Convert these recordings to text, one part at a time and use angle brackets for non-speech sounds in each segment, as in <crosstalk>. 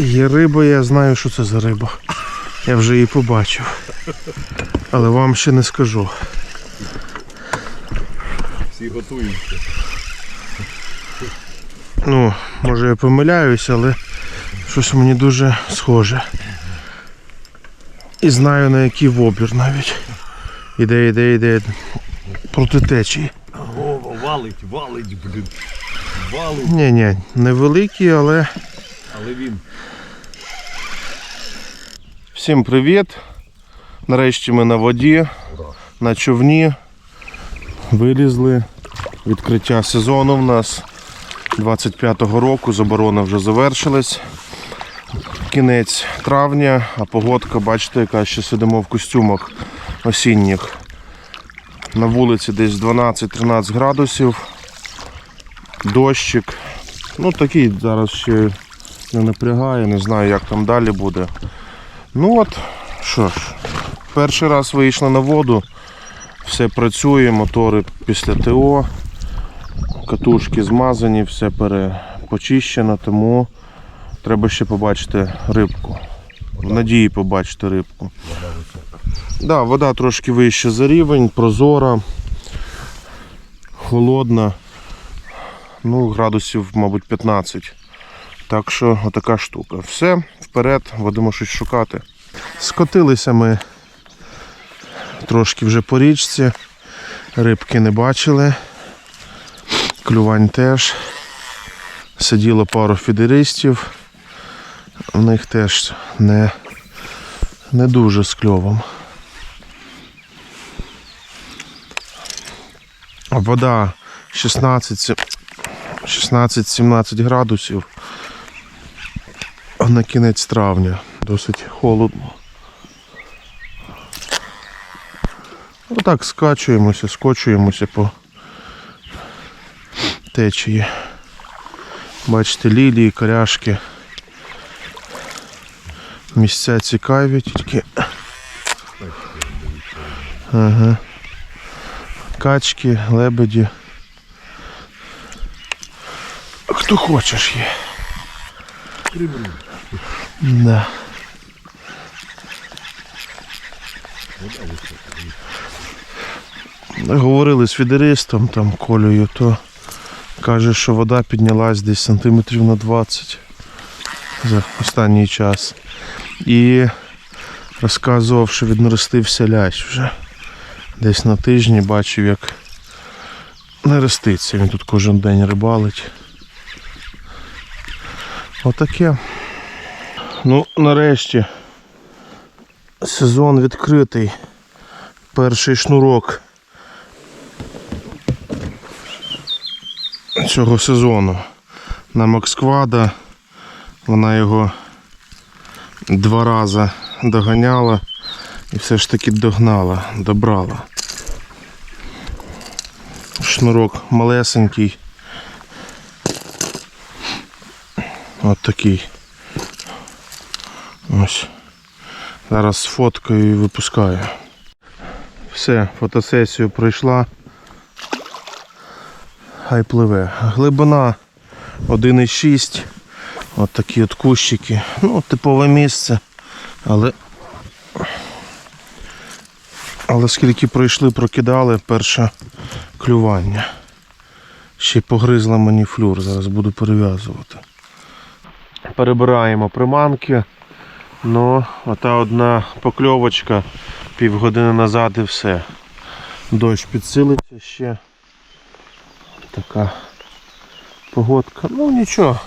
Є риба, я знаю, що це за риба. Я вже її побачив. Але вам ще не скажу. Всі готуються. Ну, може я помиляюсь, але щось мені дуже схоже. І знаю на який вобір навіть. Іде, іде, іде проти течії. О, валить, валить, блін. Валить, Ні, ні, невеликий, але. Але він. Всім привіт! Нарешті ми на воді, на човні. Вилізли. Відкриття сезону в нас 25-го року, заборона вже завершилась. Кінець травня, а погодка, бачите, яка ще сидимо в костюмах осінніх. На вулиці десь 12-13 градусів. Дощик. Ну такий зараз ще не напрягає, не знаю як там далі буде. Ну от, що ж, перший раз вийшли на воду, все працює, мотори після ТО, катушки змазані, все перепочищено, тому треба ще побачити рибку. В надії побачити рибку. Да, вода трошки вища за рівень, прозора, холодна. Ну, градусів, мабуть, 15. Так що отака штука. Все, вперед, будемо щось шукати. Скотилися ми трошки вже по річці. Рибки не бачили. Клювань теж. Сиділо пару фідеристів. У них теж не, не дуже з кльовом. Вода 16 16-17 градусів. На кінець травня досить холодно. Отак скачуємося, скочуємося по течії. Бачите, лілії, коряшки. Місця цікаві тільки. Ага. Качки, лебеді. Хто хочеш є. Да. Говорили з фідеристом там Колею, то каже, що вода піднялась десь сантиметрів на 20 за останній час. І розказував, що віднерестився лящ вже. Десь на тижні бачив, як не реститься. Він тут кожен день рибалить. Отаке. Ну, нарешті сезон відкритий. Перший шнурок цього сезону на Максквада. Вона його два рази доганяла і все ж таки догнала, добрала. Шнурок малесенький. От такий. Ось. Зараз сфоткаю і випускаю. Все, фотосесію пройшла. Хай пливе. Глибина 1,6. От такі от кущики. Ну, типове місце. Але. Але скільки пройшли, прокидали перше клювання. Ще й погризла мені флюр, зараз буду перев'язувати перебираємо приманки. Ну, ота одна покльовочка півгодини назад і все. Дощ підсилиться ще. Така погодка. Ну нічого.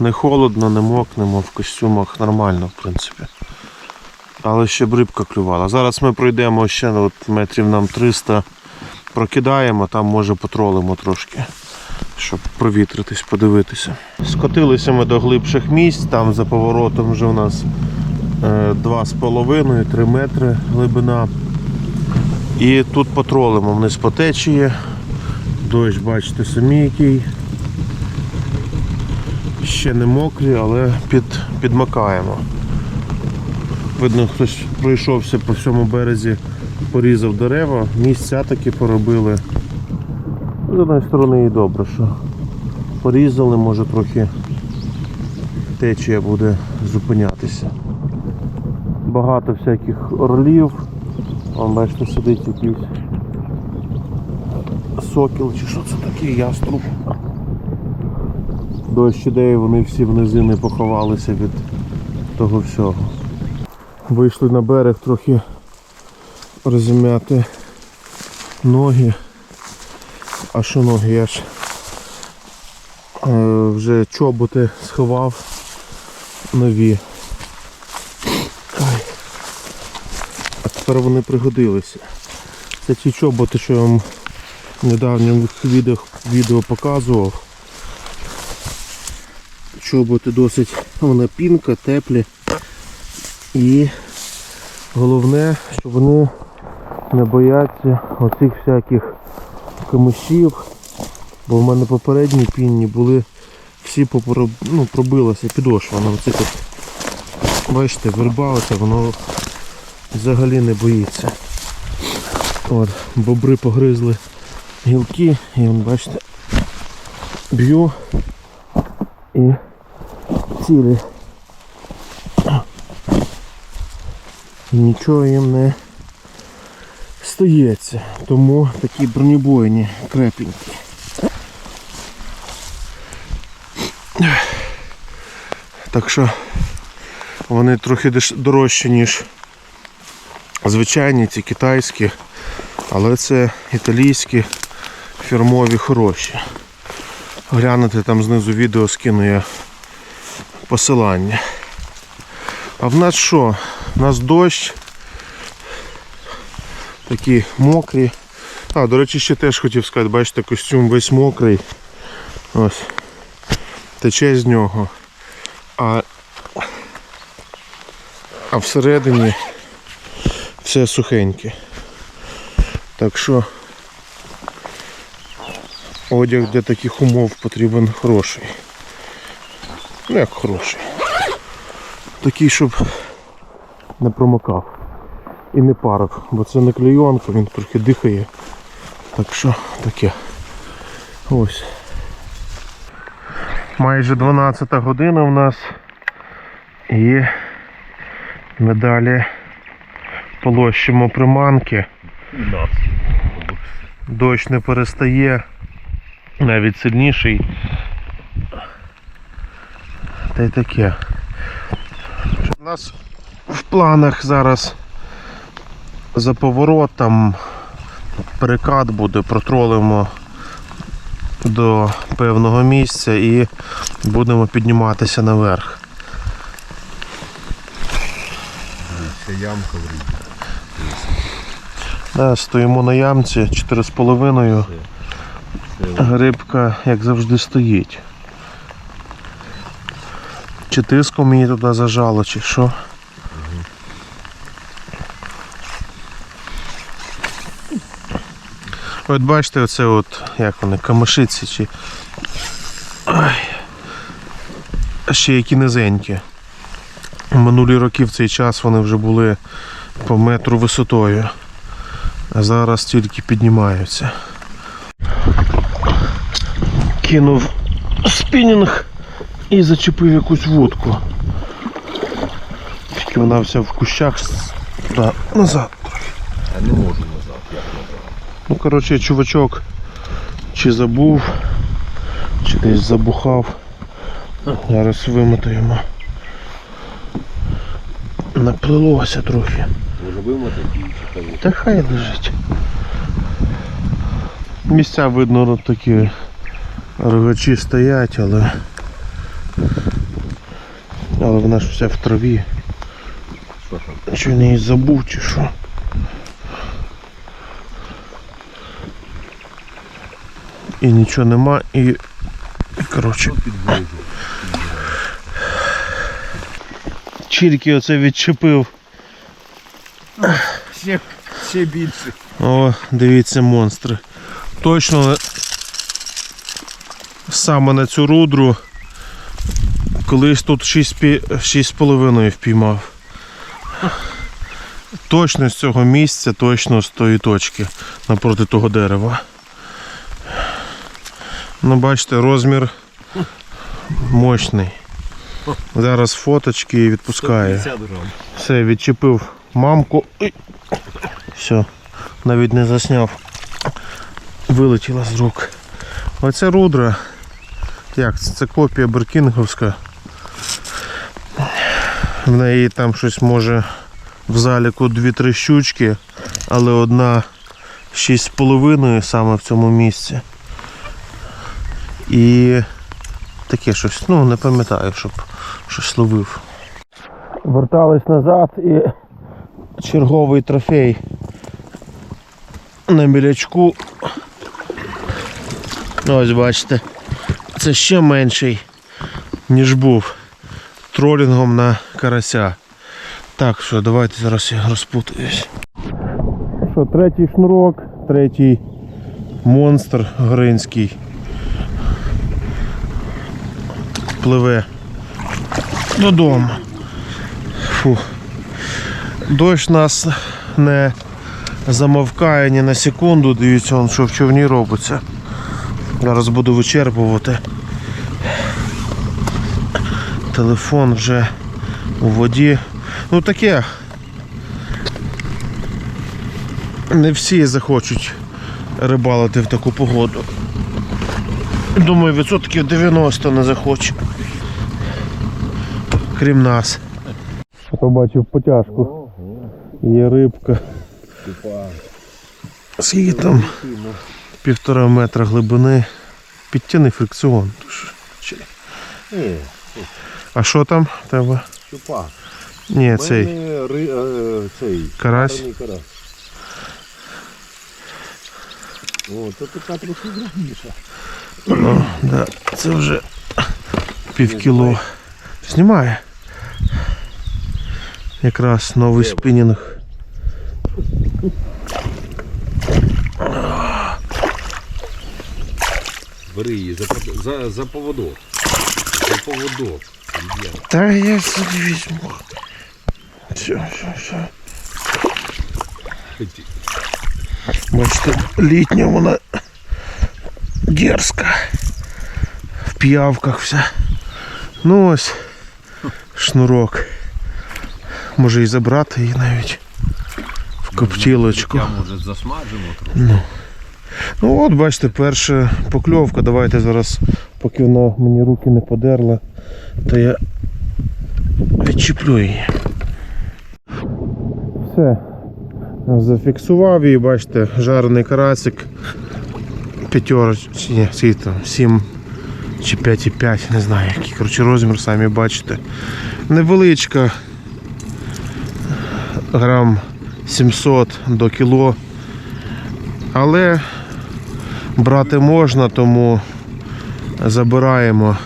Не холодно, не мокнемо, в костюмах нормально, в принципі. Але ще б рибка клювала. Зараз ми пройдемо ще от метрів нам 300 прокидаємо, там може потролимо трошки щоб провітритись, подивитися. Скотилися ми до глибших місць, там за поворотом вже у нас 2,5-3 метри глибина. І тут потролимо вниз по течії. Дощ, бачите, самі який. Ще не мокрі, але під, підмакаємо. Видно, хтось пройшовся по всьому березі, порізав дерева, місця такі поробили. З однієї сторони і добре, що порізали, може трохи течія буде зупинятися. Багато всяких орлів. Вон, бачите, сидить якийсь сокіл чи що це таке, яструб. Дощ іде, і вони всі в низини поховалися від того всього. Вийшли на берег трохи розім'яти ноги. А що ноги? Я ж е, вже чоботи сховав нові. А тепер вони пригодилися. Це ті чоботи, що я вам в недавніх відео, відео показував. Чоботи досить вони пінка, теплі. І головне, що вони не бояться оцих всяких камишів. Бо в мене попередні пінні були всі попро... ну, пробилася підошва на оцих от. Бачите, верба воно взагалі не боїться. От, бобри погризли гілки і вон, бачите, б'ю і цілі. Нічого їм не стається. Тому такі бронебойні крепенькі. Так що вони трохи дорожчі, ніж звичайні, ці китайські, але це італійські фірмові хороші. Глянете там знизу відео скину я посилання. А в нас що? У нас дощ. Такі мокрі. А, до речі, ще теж хотів сказати, бачите, костюм весь мокрий. Ось. Тече з нього. А, а всередині все сухеньке. Так що одяг для таких умов потрібен хороший. Ну як хороший. Такий, щоб не промокав і не парив, бо це не клейонка, він трохи дихає. Так що таке. Ось. Майже 12 година у нас і ми далі полощимо приманки. Дощ не перестає, навіть сильніший. Та й таке. У нас в планах зараз за поворотом перекат буде, протролимо до певного місця і будемо підніматися наверх. Ще ямка в. Да, стоїмо на ямці 4,5. Грибка, як завжди, стоїть. Чи тиском мені туди зажало, чи що? От бачите, оце от, як вони, камишиці чи. Ай. Ще які низенькі. Минулі роки в цей час вони вже були по метру висотою. А зараз тільки піднімаються. Кинув спінінг і зачепив якусь вудку. Тільки вона вся в кущах туди назад. Я не можу назад. Ну, коротше, чувачок чи забув, чи десь забухав. Зараз вимотаємо. Наплилося трохи. Може вимотати чекати. Та хай лежить. Місця видно от такі рогачі стоять, але. Але вона ж вся в траві. Що там? Чи не забув чи що. І нічого нема і. і коротше. Тільки оце відчепив. Ще, ще більше. О, дивіться монстри. Точно саме на цю рудру колись тут 6,5 впіймав. Точно з цього місця, точно з тої точки напроти того дерева. Ну, бачите, розмір мощний. Зараз фоточки і відпускає. Все, відчепив мамку. Все, навіть не засняв. Вилетіла з рук. Оця рудра. Як? Це копія Беркінговська. В неї там щось може в заліку 2-3 щучки, але одна 6,5 саме в цьому місці. І таке щось, ну не пам'ятаю, щоб щось ловив. Вертались назад і черговий трофей на білячку. Ось бачите, це ще менший, ніж був тролінгом на карася. Так, що, давайте зараз я розпутаюсь. Що, третій шнурок, третій монстр гринський. Пливе додому. Фу. Дощ нас не замовкає ні на секунду. Дивіться, он, що в човні робиться. Зараз буду вичерпувати. Телефон вже у воді. Ну таке. Не всі захочуть рибалити в таку погоду. Думаю, відсотків 90 не захочуть. Крім нас. Побачив потяжку. Є рибка. Скільки там? Півтора метра глибини. Підтяни фрикціон. А що там в тебе? щупак. Ні, цей ри, е, цей карась. карась. О, то така трохи дрібніша. О, да, це вже пів кіло. Знімає. Якраз новий спінінг. Бери її за, под- за, за поводок. За поводок. Є. Та я собі візьму. Все, все, все. Хоті. Бачите, літня вона дерзка. В п'явках вся. Ну ось шнурок. Може і забрати її навіть в коптілочку. Може засмажимо трохи. Ну от бачите, перша покльовка. Давайте зараз, поки вона мені руки не подерла, то я відчіплю її. Все. Зафіксував її, бачите, жарений карасик. П'ятероч, ні, скільки там, 7 чи 5,5, не знаю який. Коротше, розмір самі бачите. Невеличка. Грам 700 до кіло. Але брати можна, тому забираємо.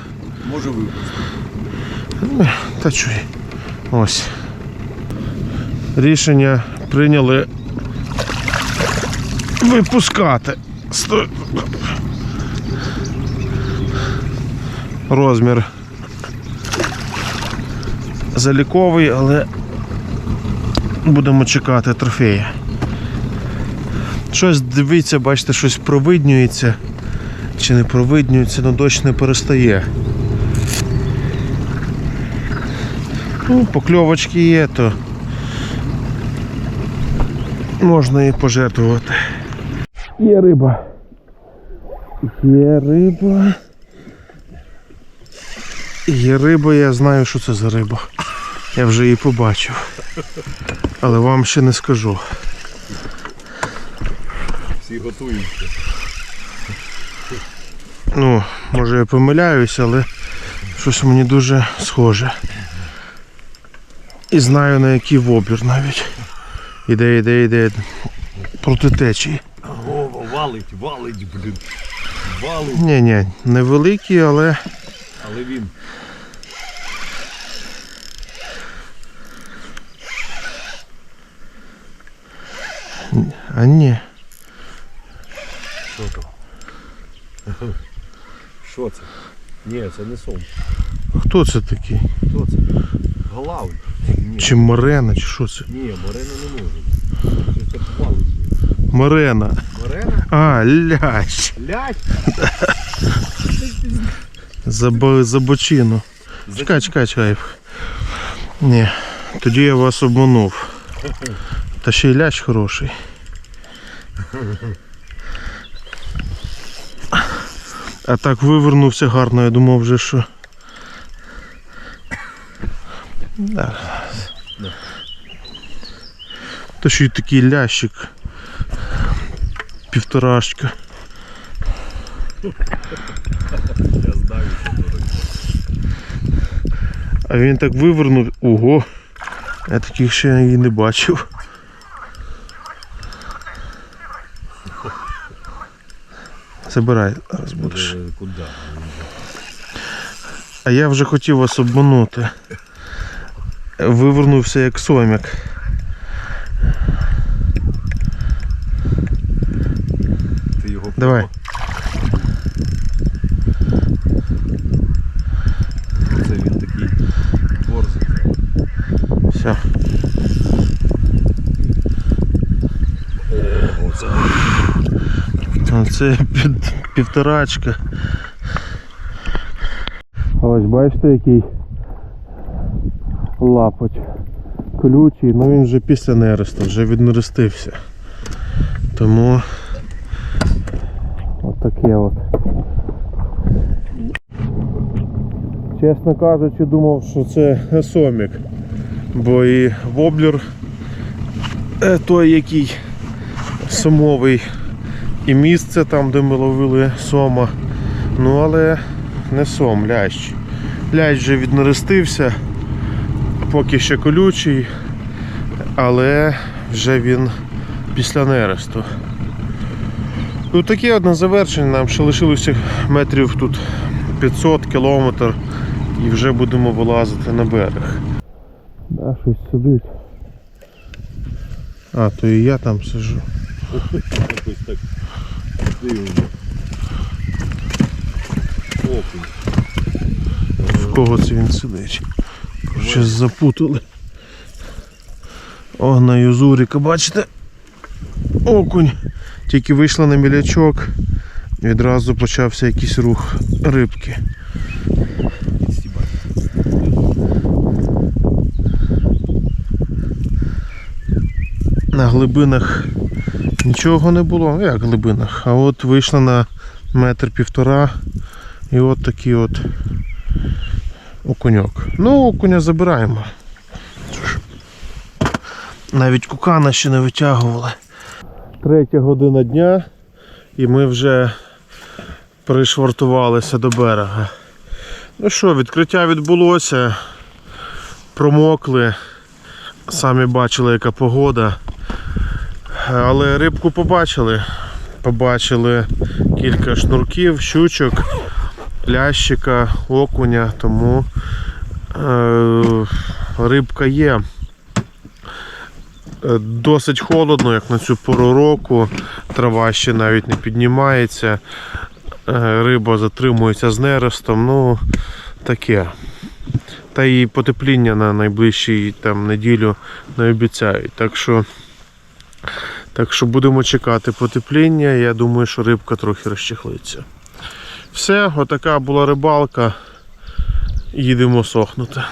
Може випустити. Та чуй. Ось. Рішення прийняли випускати. Стой. Розмір заліковий, але будемо чекати трофея. Щось дивіться, бачите, щось провиднюється. Чи не провиднюється, але дощ не перестає. Ну, покльовочки є, то можна і пожертвувати. Є риба. Є риба. Є риба, я знаю, що це за риба. Я вже її побачив. Але вам ще не скажу. Всі готуються. Ну, може я помиляюсь, але щось мені дуже схоже. І знаю на який вобір навіть. Іде, іде, іде проти течії. О, валить, валить, блін. Валить, Ні, ні, невеликий, але але він. А ні. Що то? <laughs> Що це? Ні, це не сом. Хто це такий? Хто це? Голавль. Ні, Чи Марена, чи що це? ні, морена не може. Це це валить. Марена. Морена? А, лящ. Лять! За, бо- за бочину. Чекай, чекай, чекай. Ні, тоді я вас обманув. Та ще й лящ хороший. А так вивернувся гарно, я думав вже, що. Да. Та ще й такий лящик. Півторашка. Я що дорого. А він так вивернув. Ого! Я таких ще і не бачив. Забирай, зараз будеш. Е, Куди? А я вже хотів вас обманути. Вивернувся як сомік. Ти його Давай. Ну, Це він такий борзий. Все. Оце. Це під, півторачка. Ось бачите який лапоть. Колючий, ну він вже після нересту, вже віднерестився. Тому отаке от. Чесно кажучи, думав, що це сомік. Бо і воблер е, той, який сомовий і місце там, де ми ловили сома. Ну але не сом, лящ. Лящ вже віднерестився, поки ще колючий, але вже він після нересту. Ну таке одне завершення, нам ще лишилося метрів тут 500 кілометр і вже будемо вилазити на берег. Да, щось сидить. А, то і я там сижу. Якось так дивно. Окунь. В кого це він сидить? Щось запутали. О, на юзуріка, бачите? Окунь. Тільки вийшла на мілячок, відразу почався якийсь рух рибки. На глибинах нічого не було. Ну як глибинах? А от вийшла на метр півтора і от такий от окуньок. Ну, окуня забираємо. Навіть кукана ще не витягували. Третя година дня і ми вже пришвартувалися до берега. Ну що, відкриття відбулося. Промокли. Самі бачили, яка погода. Але рибку побачили. Побачили кілька шнурків, щучок лящика, окуня, тому е, рибка є. Е, Досить холодно, як на цю пору року. Трава ще навіть не піднімається. Е, Риба затримується з нерестом. Ну, таке. Та і потепління на найближчій там, неділю не обіцяють. Так що, так що будемо чекати потепління. Я думаю, що рибка трохи розчехлиться. Все, отака була рибалка. Їдемо сохнути.